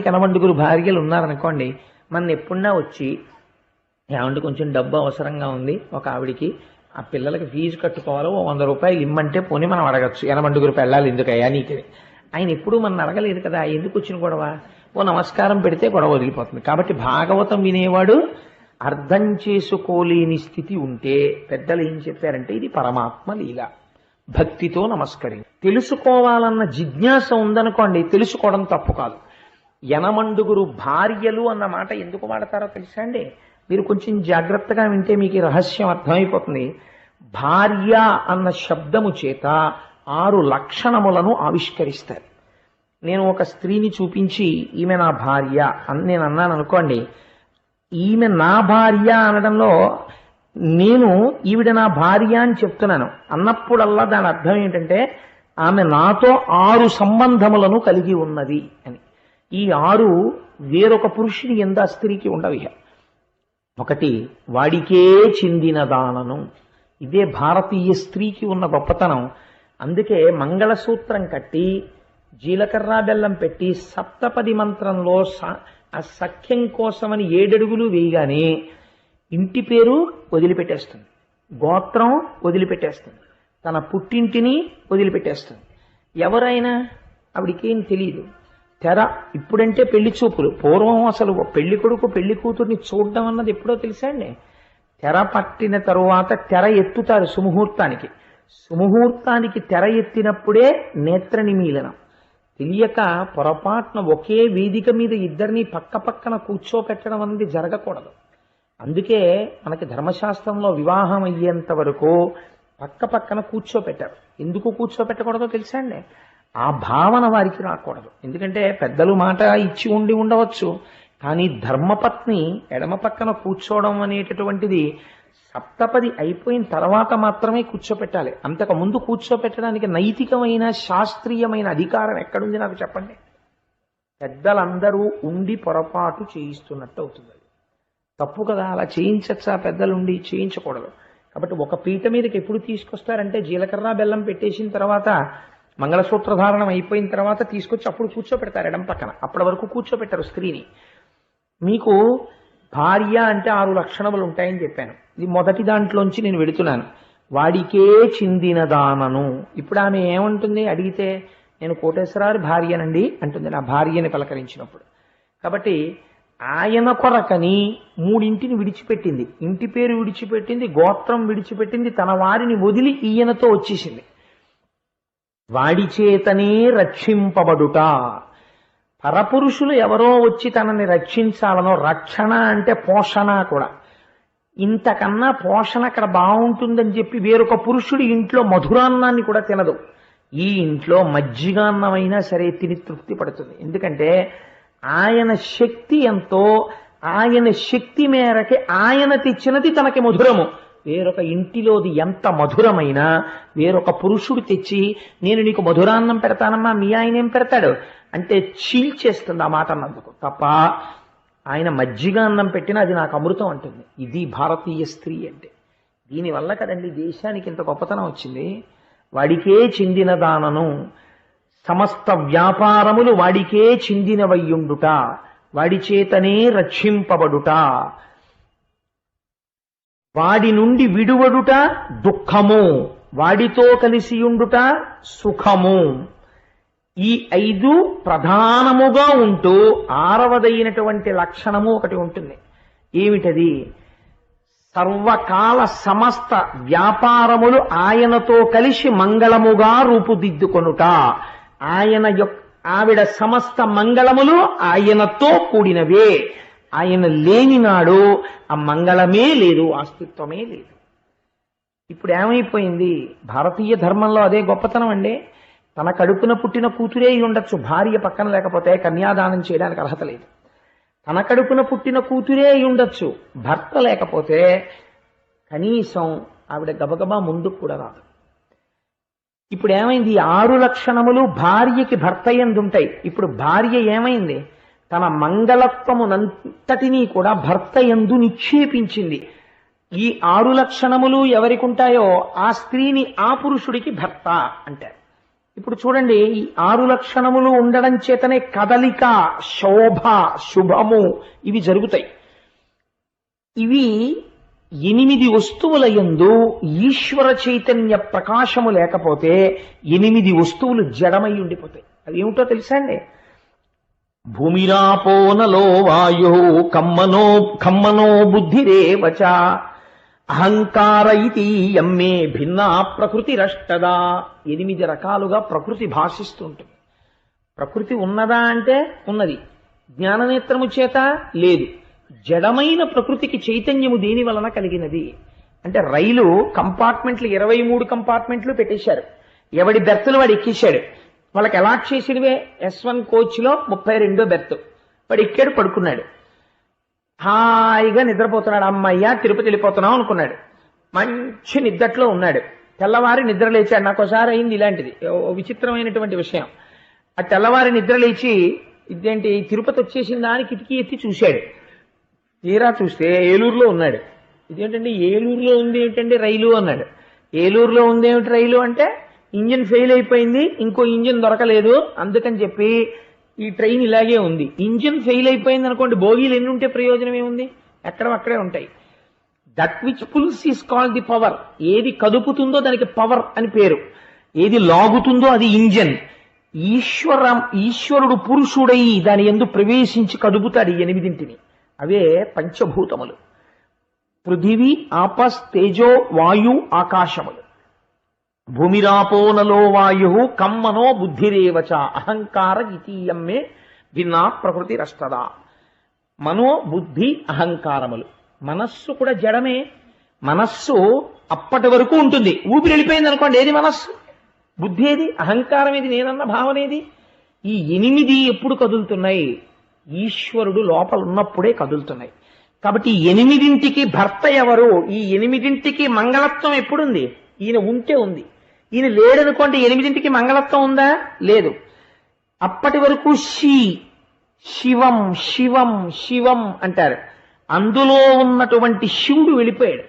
కనబండుగురు భార్యలు ఉన్నారనుకోండి మన ఎప్పుడన్నా వచ్చి ఏమంటే కొంచెం డబ్బు అవసరంగా ఉంది ఒక ఆవిడికి ఆ పిల్లలకి ఫీజు కట్టుకోవాలో ఓ వంద రూపాయలు ఇమ్మంటే పోనీ మనం అడగచ్చు. ఎనమండుగురు పెళ్ళాలి ఎందుకయ్యా నీకు? ఆయన ఎప్పుడు మనం అడగలేదు కదా ఎందుకు వచ్చిన గొడవ? ఓ నమస్కారం పెడితే గొడవ వదిలిపోతుంది. కాబట్టి భాగవతం వినేవాడు అర్థం చేసుకోలేని స్థితి ఉంటే పెద్దలు ఏం చెప్పారంటే ఇది పరమాత్మ లీల. భక్తితో నమస్కరి తెలుసుకోవాలన్న జిజ్ఞాస ఉందనుకోండి తెలుసుకోవడం తప్పు కాదు. యనమండుగురు భార్యలు అన్న మాట ఎందుకు వాడతారో తెలుసా అండి? మీరు కొంచెం జాగ్రత్తగా వింటే మీకు రహస్యం అర్థమైపోతుంది. భార్య అన్న శబ్దము చేత ఆరు లక్షణములను ఆవిష్కరిస్తారు. నేను ఒక స్త్రీని చూపించి ఈమె నా భార్య అని నేను అన్నాను అనుకోండి. ఈమె నా భార్య అనడంలో నేను ఈవిడ నా భార్య అని చెప్తున్నాను. అన్నప్పుడల్లా దాని అర్థం ఏంటంటే ఆమె నాతో ఆరు సంబంధములను కలిగి ఉన్నది అని. ఈ ఆరు వేరొక పురుషుని ఎందా స్త్రీకి ఉండవు ఒకటి వాడికే చెందిన దానను. ఇదే భారతీయ స్త్రీకి ఉన్న గొప్పతనం. అందుకే మంగళసూత్రం కట్టి జీలకర్ర బెల్లం పెట్టి సప్తపది మంత్రంలో స- ఆ సఖ్యం కోసమని ఏడడుగులు వేయగానే ఇంటి పేరు వదిలిపెట్టేస్తుంది. గోత్రం వదిలిపెట్టేస్తుంది. తన పుట్టింటిని వదిలిపెట్టేస్తుంది. ఎవరైనా ఆవిడికేం తెలియదు తెర ఇప్పుడంటే పెళ్ళి చూపులు. పూర్వం అసలు పెళ్ళి కొడుకు పెళ్ళి కూతుర్ని చూడడం అన్నది ఎప్పుడో తెలుసా అండి? తెర పట్టిన తరువాత తెర ఎత్తుతారు సుముహూర్తానికి. సుముహూర్తానికి తెర ఎత్తినప్పుడే నేత్ర నిమీలనం. తెలియక పొరపాటున ఒకే వేదిక మీద ఇద్దరిని పక్క పక్కన కూర్చోపెట్టడం అనేది జరగకూడదు. అందుకే మనకి ధర్మశాస్త్రంలో వివాహం అయ్యేంత వరకు పక్క పక్కన కూర్చోపెట్టారు. ఎందుకు కూర్చోపెట్టకూడదో తెలుసా అండి? ఆ భావన వారికి రాకూడదు. ఎందుకంటే పెద్దలు మాట ఇచ్చి ఉండి ఉండవచ్చు. కానీ ధర్మపత్ని ఎడమ పక్కన కూర్చోవడం అనేటటువంటిది సప్తపది అయిపోయిన తర్వాత మాత్రమే కూర్చోపెట్టాలి. అంతకు ముందు కూర్చోపెట్టడానికి నైతికమైన శాస్త్రీయమైన అధికారం ఎక్కడుంది నాకు చెప్పండి? పెద్దలందరూ ఉండి పొరపాటు చేయిస్తున్నట్టు అవుతుంది. తప్పు కదా అలా చేయించచ్చా? పెద్దలుండి చేయించకూడదు. కాబట్టి ఒక పీట మీదకి ఎప్పుడు తీసుకొస్తారంటే జీలకర్ర బెల్లం పెట్టేసిన తర్వాత మంగళసూత్ర ధారణం అయిపోయిన తర్వాత తీసుకొచ్చి అప్పుడు కూర్చోపెడతారు ఎడం పక్కన. అప్పటి వరకు కూర్చోపెట్టారు స్త్రీని. మీకు భార్య అంటే ఆరు లక్షణములు ఉంటాయని చెప్పాను. ఇది మొదటి దాంట్లోంచి నేను వెడుతున్నాను. వాడికే చిందిన దానను. ఇప్పుడు ఆమె ఏమంటుంది? అడిగితే నేను కోటేశ్వరారి భార్యనండి అంటుంది. నా భార్యని పలకరించినప్పుడు. కాబట్టి ఆయన కొరకని మూడింటిని విడిచిపెట్టింది. ఇంటి పేరు విడిచిపెట్టింది గోత్రం విడిచిపెట్టింది తన వారిని వదిలి ఈయనతో వచ్చేసింది. వాడి చేతనే రక్షింపబడుట. పరపురుషులు ఎవరో వచ్చి తనని రక్షించాలనో రక్షణ అంటే పోషణ కూడా. ఇంతకన్నా పోషణ అక్కడ బాగుంటుందని చెప్పి వేరొక పురుషుడి ఇంట్లో మధురాన్నాన్ని కూడా తినదు. ఈ ఇంట్లో మజ్జిగాన్నమైనా సరే తిని తృప్తి పడుతుంది. ఎందుకంటే ఆయన శక్తి ఎంతో ఆయన శక్తి మేరకి ఆయన తెచ్చినది తనకి మధురము. వేరొక ఇంటిలోది ఎంత మధురమైనా వేరొక పురుషుడు తెచ్చి నేను నీకు మధురాన్నం పెడతానమ్మా మీ ఆయన ఏం పెడతాడు? అంటే చీల్చేస్తుంది ఆ మాట అన్నందుకు. తప్ప ఆయన మజ్జిగ అన్నం పెట్టినా అది నాకు అమృతం అంటుంది. ఇది భారతీయ స్త్రీ అంటే. దీనివల్ల కదండి దేశానికి ఇంత గొప్పతనం వచ్చింది. వాడికే చెందిన దానను సమస్త వ్యాపారములు వాడికే చెందినవయ్యుండుట వాడి చేతనే రక్షింపబడుట వాడి నుండి విడువడుట దుఃఖము వాడితో కలిసి ఉండుట సుఖము. ఈ ఐదు ప్రధానముగా ఉంటూ ఆరవదైనటువంటి లక్షణము ఒకటి ఉంటుంది. ఏమిటది? సర్వకాల సమస్త వ్యాపారములు ఆయనతో కలిసి మంగళముగా రూపుదిద్దుకొనుట. ఆయన యొక్క ఆవిడ సమస్త మంగళములు ఆయనతో కూడినవే. ఆయన లేనినాడు ఆ మంగళమే లేదు అస్తిత్వమే లేదు. ఇప్పుడు ఏమైపోయింది? భారతీయ ధర్మంలో అదే గొప్పతనం అండి. తన కడుపున పుట్టిన కూతురే ఉండొచ్చు భార్య పక్కన లేకపోతే కన్యాదానం చేయడానికి అర్హత లేదు. తన కడుపున పుట్టిన కూతురే అయి ఉండొచ్చు భర్త లేకపోతే కనీసం ఆవిడ గబగబా ముందుకు కూడా రాదు. ఇప్పుడు ఏమైంది? ఆరు లక్షణములు భార్యకి భర్త ఎందుంటాయి ఇప్పుడు భార్య ఏమైంది? తన మంగళత్వమునంతటినీ కూడా భర్త ఎందు నిక్షేపించింది. ఈ ఆరు లక్షణములు ఎవరికి ఉంటాయో ఆ స్త్రీని ఆ పురుషుడికి భర్త అంటారు. ఇప్పుడు చూడండి ఈ ఆరు లక్షణములు ఉండడం చేతనే కదలిక శోభ శుభము ఇవి జరుగుతాయి. ఇవి ఎనిమిది వస్తువుల యందు ఈశ్వర చైతన్య ప్రకాశము లేకపోతే ఎనిమిది వస్తువులు జడమై ఉండిపోతాయి. అది ఏమిటో తెలుసా అండి? భూమిరాపోనలో వాయు కమ్మనో కమ్మనో బుద్ధిరేవచ అహంకార ఇది భిన్న భిన్నా ప్రకృతి రష్టదా. ఎనిమిది రకాలుగా ప్రకృతి భాషిస్తుంటుంది. ప్రకృతి ఉన్నదా అంటే ఉన్నది. జ్ఞాననేత్రము చేత లేదు. జడమైన ప్రకృతికి చైతన్యము దేని వలన కలిగినది. అంటే రైలు కంపార్ట్మెంట్లు ఇరవై మూడు కంపార్ట్మెంట్లు పెట్టేశారు. ఎవడి బెర్తలు వాడు ఎక్కేశాడు. వాళ్ళకి అలాట్ చేసినవే? ఎస్ వన్ కోచ్లో ముప్పై రెండో బెర్త్ వాడు ఎక్కాడు పడుకున్నాడు. హాయిగా నిద్రపోతున్నాడు. అమ్మయ్య తిరుపతి వెళ్ళిపోతున్నాం అనుకున్నాడు. మంచి నిద్దట్లో ఉన్నాడు. తెల్లవారి నిద్ర లేచాడు నాకు ఒకసారి అయింది ఇలాంటిది. ఓ విచిత్రమైనటువంటి విషయం. ఆ తెల్లవారి నిద్ర లేచి ఇదేంటి తిరుపతి వచ్చేసిందా అని కిటికీ ఎత్తి చూశాడు. తీరా చూస్తే ఏలూరులో ఉన్నాడు. ఇదేంటండి ఏలూరులో ఉంది ఏంటండి రైలు అన్నాడు. ఏలూరులో ఉంది ఏమిటి రైలు అంటే ఇంజిన్ ఫెయిల్ అయిపోయింది ఇంకో ఇంజిన్ దొరకలేదు. అందుకని చెప్పి ఈ ట్రైన్ ఇలాగే ఉంది. ఇంజిన్ ఫెయిల్ అయిపోయింది అనుకోండి బోగీలు ఎన్ని ఉంటే ప్రయోజనం ఏముంది? ఎక్కడ అక్కడే ఉంటాయి. That which pulls is called the power ఏది కదుపుతుందో దానికి పవర్ అని పేరు. ఏది లాగుతుందో అది ఇంజన్. ఈశ్వర ఈశ్వరుడు పురుషుడై దాని ఎందు ప్రవేశించి కదుపుతాడు ఈ ఎనిమిదింటిని. అవే పంచభూతములు. పృథివీ ఆపస్ తేజో వాయు ఆకాశములు. భూమిరాపోనలో వాయు కమ్మనో బుద్ధిరేవచ అహంకార ఇతీయమ్మే విన్నా ప్రకృతి రష్టదా. మనో బుద్ధి అహంకారములు. మనస్సు కూడా జడమే. మనస్సు అప్పటి వరకు ఉంటుంది. ఊపిరి వెళ్ళిపోయింది అనుకోండి ఏది మనస్సు? బుద్ధి ఏది అహంకారం ఏది? నేనన్న భావన ఏది? ఈ ఎనిమిది ఎప్పుడు కదులుతున్నాయి? ఈశ్వరుడు లోపల ఉన్నప్పుడే కదులుతున్నాయి. కాబట్టి ఎనిమిదింటికి భర్త ఎవరు? ఈ ఎనిమిదింటికి మంగళత్వం ఎప్పుడుంది? ఈయన ఉంటే ఉంది. ఈయన లేడనుకోండి ఎనిమిదింటికి మంగళత్వం ఉందా? లేదు. అప్పటి వరకు షీ శివం శివం శివం అంటారు. అందులో ఉన్నటువంటి శివుడు వెళ్ళిపోయాడు.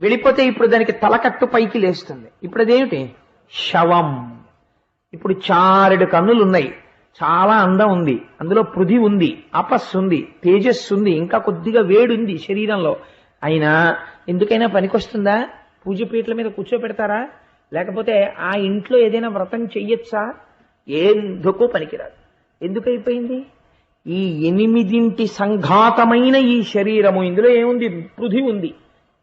వెళ్ళిపోతే ఇప్పుడు దానికి తలకట్టు పైకి లేస్తుంది. ఇప్పుడు అదేమిటి? శవం. ఇప్పుడు చారెడు కన్నులు ఉన్నాయి చాలా అందం ఉంది. అందులో పృథి ఉంది అపస్సు ఉంది తేజస్సు ఉంది ఇంకా కొద్దిగా వేడుంది శరీరంలో. అయినా ఎందుకైనా పనికొస్తుందా? పూజ పీటల మీద కూర్చోపెడతారా లేకపోతే ఆ ఇంట్లో ఏదైనా వ్రతం చెయ్యొచ్చా? ఎందుకు పనికిరాదు. ఎందుకు అయిపోయింది ఈ ఎనిమిదింటి సంఘాతమైన ఈ శరీరము ఇందులో ఏముంది? పృథి ఉంది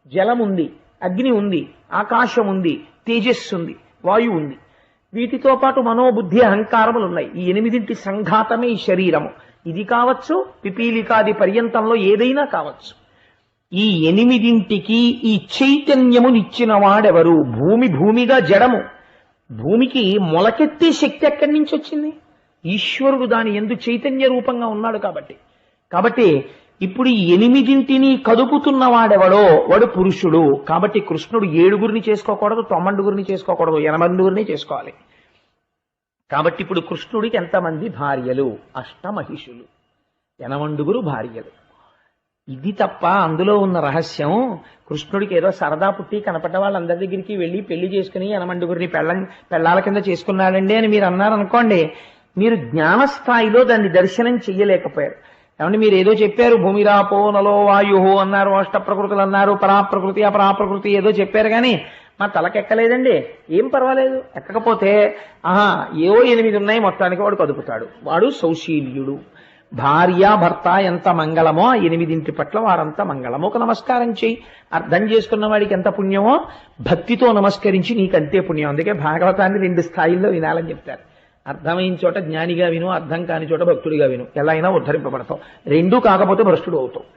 జలం ఉంది అగ్ని ఉంది ఆకాశం ఉంది తేజస్సు ఉంది వాయువు ఉంది. వీటితో పాటు మనోబుద్ధి అహంకారములు ఉన్నాయి. ఈ ఎనిమిదింటి సంఘాతమే ఈ శరీరము. ఇది కావచ్చు పిపీలికాది పర్యంతంలో ఏదైనా కావచ్చు. ఈ ఎనిమిదింటికి ఈ చైతన్యమునిచ్చిన వాడెవరు భూమి భూమిగా జడము. భూమికి మొలకెత్తే శక్తి ఎక్కడి నుంచి వచ్చింది? ఈశ్వరుడు దాని ఎందు చైతన్య రూపంగా ఉన్నాడు కాబట్టి. కాబట్టి ఇప్పుడు ఈ ఎనిమిదింటిని కదుపుతున్నవాడెవడో? వాడు పురుషుడు. కాబట్టి కృష్ణుడు ఏడుగురిని చేసుకోకూడదు తొమ్మండుగురిని చేసుకోకూడదు ఎనమండుగురిని చేసుకోవాలి. కాబట్టి ఇప్పుడు కృష్ణుడికి ఎంతమంది భార్యలు? అష్టమహిషులు. ఎనమండుగురు భార్యలు. ఇది తప్ప అందులో ఉన్న రహస్యం కృష్ణుడికి ఏదో సరదా పుట్టి కనపడ్డ వాళ్ళందరి దగ్గరికి వెళ్ళి పెళ్ళి చేసుకుని ఎనమండుగురిని పెళ్ళ పెళ్ళాల కింద చేసుకున్నాడండి అని మీరు అన్నారనుకోండి మీరు జ్ఞానస్థాయిలో దాన్ని దర్శనం చెయ్యలేకపోయారు. ఏమంటే మీరు ఏదో చెప్పారు భూమిరాపో నలో వాయు అన్నారు అష్ట ప్రకృతులు అన్నారు పరాప్రకృతి అపరాప్రకృతి ఏదో చెప్పారు కానీ మా తలకెక్కలేదండి. ఏం పర్వాలేదు ఎక్కకపోతే ఆహా ఏవో ఎనిమిది ఉన్నాయి మొత్తానికి వాడు కదుపుతాడు. వాడు సౌశీల్యుడు. భార్య భర్త ఎంత మంగళమో ఆ ఎనిమిదింటి పట్ల వారంత మంగళమో. ఒక నమస్కారం చేయి అర్థం చేసుకున్న వాడికి ఎంత పుణ్యమో భక్తితో నమస్కరించి నీకు అంతే పుణ్యం. అందుకే భాగవతాన్ని రెండు స్థాయిల్లో వినాలని చెప్తారు. అర్థమైన చోట జ్ఞానిగా విను అర్థం కాని చోట భక్తుడిగా విను. ఎలా అయినా ఉద్ధరింపబడతావు. రెండూ కాకపోతే భ్రష్టుడు అవుతావు.